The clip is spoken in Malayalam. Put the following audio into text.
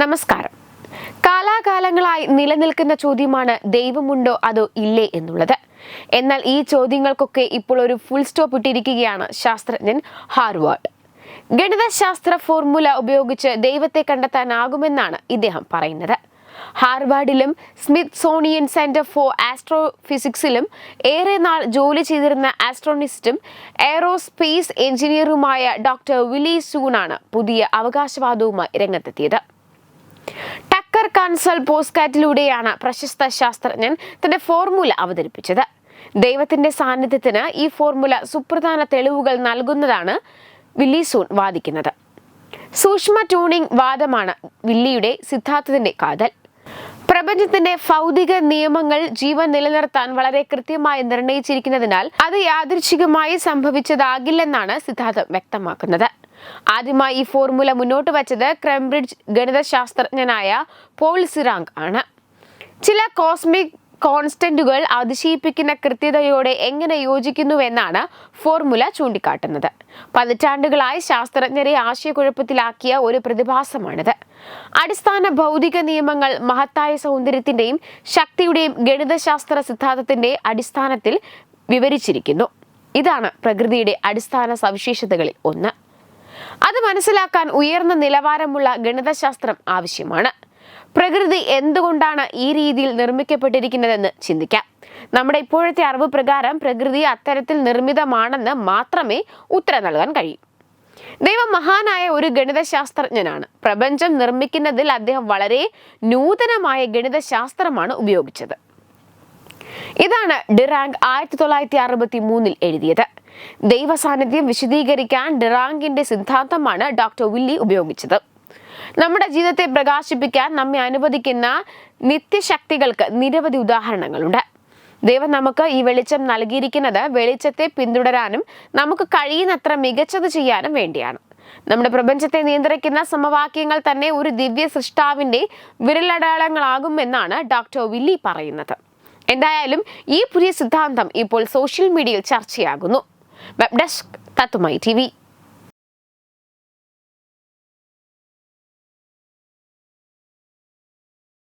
നമസ്കാരം. കാലാകാലങ്ങളായി നിലനിൽക്കുന്ന ചോദ്യമാണ് ദൈവമുണ്ടോ അതോ ഇല്ലേ എന്നുള്ളത്. എന്നാൽ ഈ ചോദ്യങ്ങൾക്കൊക്കെ ഇപ്പോൾ ഒരു ഫുൾ സ്റ്റോപ്പ് ഇട്ടിരിക്കുകയാണ് ശാസ്ത്രജ്ഞൻ ഹാർവാർഡ്. ഗണിതശാസ്ത്ര ഫോർമുല ഉപയോഗിച്ച് ദൈവത്തെ കണ്ടെത്താനാകുമെന്നാണ് ഇദ്ദേഹം പറയുന്നത്. ഹാർവാർഡിലും സ്മിത്ത് സോണിയൻ സെന്റർ ഫോർ ആസ്ട്രോഫിസിക്സിലും ഏറെ നാൾ ജോലി ചെയ്തിരുന്ന ആസ്ട്രോണിസ്റ്റും എയറോസ്പേസ് എഞ്ചിനീയറുമായ ഡോക്ടർ വിലി സൂണാണ് പുതിയ അവകാശവാദവുമായി രംഗത്തെത്തിയത്. ടക്കർ കൺസൽ പോസ്കാറ്റിലൂടെയാണ് പ്രശസ്ത ശാസ്ത്രജ്ഞൻ തന്റെ ഫോർമുല അവതരിപ്പിച്ചത്. ദൈവത്തിന്റെ സാന്നിധ്യത്തിന് ഈ ഫോർമുല സുപ്രധാന തെളിവുകൾ നൽകുന്നതാണ് വില്ലിസൂൺ വാദിക്കുന്നത്. സൂക്ഷ്മ ട്യൂണിംഗ് വാദമാണ് വില്ലിയുടെ സിദ്ധാന്തത്തിന്റെ കാതൽ. പ്രപഞ്ചത്തിന്റെ ഭൗതിക നിയമങ്ങൾ ജീവൻ നിലനിർത്താൻ വളരെ കൃത്യമായി നിർണയിച്ചിരിക്കുന്നതിനാൽ അത് യാദൃച്ഛികമായി സംഭവിച്ചതാകില്ലെന്നാണ് സിദ്ധാന്തം വ്യക്തമാക്കുന്നത്. ആദ്യമായി ഈ ഫോർമുല മുന്നോട്ട് വച്ചത് ക്രംബ്രിഡ്ജ് ഗണിതശാസ്ത്രജ്ഞനായ പോൾ സിറാങ് ആണ്. ചില കോസ്മിക് കോൺസ്റ്റന്റുകൾ അതിശയിപ്പിക്കുന്ന കൃത്യതയോടെ എങ്ങനെ യോജിക്കുന്നുവെന്നാണ് ഫോർമുല ചൂണ്ടിക്കാട്ടുന്നത്. പതിറ്റാണ്ടുകളായി ശാസ്ത്രജ്ഞരെ ആശയക്കുഴപ്പത്തിലാക്കിയ ഒരു പ്രതിഭാസമാണിത്. അടിസ്ഥാന ഭൗതിക നിയമങ്ങൾ മഹത്തായ സൗന്ദര്യത്തിന്റെയും ശക്തിയുടെയും ഗണിതശാസ്ത്ര സിദ്ധാന്തത്തിന്റെ അടിസ്ഥാനത്തിൽ വിവരിച്ചിരിക്കുന്നു. ഇതാണ് പ്രകൃതിയുടെ അടിസ്ഥാന സവിശേഷതകളിൽ ഒന്ന്. അത് മനസ്സിലാക്കാൻ ഉയർന്ന നിലവാരമുള്ള ഗണിതശാസ്ത്രം ആവശ്യമാണ്. പ്രകൃതി എന്തുകൊണ്ടാണ് ഈ രീതിയിൽ നിർമ്മിക്കപ്പെട്ടിരിക്കുന്നതെന്ന് ചിന്തിക്കാം. നമ്മുടെ ഇപ്പോഴത്തെ അറിവ് പ്രകാരം പ്രകൃതി അത്തരത്തിൽ നിർമ്മിതമാണെന്ന് മാത്രമേ ഉത്തരം നൽകാൻ കഴിയൂ. ദൈവം മഹാനായ ഒരു ഗണിതശാസ്ത്രജ്ഞനാണ്. പ്രപഞ്ചം നിർമ്മിക്കുന്നതിൽ അദ്ദേഹം വളരെ നൂതനമായ ഗണിതശാസ്ത്രമാണ് ഉപയോഗിച്ചത്. ഇതാണ് ഡിറാങ്ക് ആയിരത്തി തൊള്ളായിരത്തി അറുപത്തി മൂന്നിൽ എഴുതിയത്. ദൈവ സാന്നിധ്യം വിശദീകരിക്കാൻ ഡിറാങ്കിന്റെ സിദ്ധാന്തമാണ് ഡോക്ടർ വില്ലി ഉപയോഗിച്ചത്. നമ്മുടെ ജീവിതത്തെ പ്രകാശിപ്പിക്കാൻ നമ്മെ അനുവദിക്കുന്ന നിത്യശക്തികൾക്ക് നിരവധി ഉദാഹരണങ്ങളുണ്ട്. ദൈവം നമുക്ക് ഈ വെളിച്ചം നൽകിയിരിക്കുന്നത് വെളിച്ചത്തെ പിന്തുടരാനും നമുക്ക് കഴിയുന്നത്ര മികച്ചത് ചെയ്യാനും വേണ്ടിയാണ്. നമ്മുടെ പ്രപഞ്ചത്തെ നിയന്ത്രിക്കുന്ന സമവാക്യങ്ങൾ തന്നെ ഒരു ദിവ്യ സൃഷ്ടാവിന്റെ വിരലടയാളങ്ങളാകുമെന്നാണ് ഡോക്ടർ വില്ലി പറയുന്നത്. എന്തായാലും ഈ പുതിയ സിദ്ധാന്തം ഇപ്പോൾ സോഷ്യൽ മീഡിയയിൽ ചർച്ചയാകുന്നു. Webdesk तत्वमय TV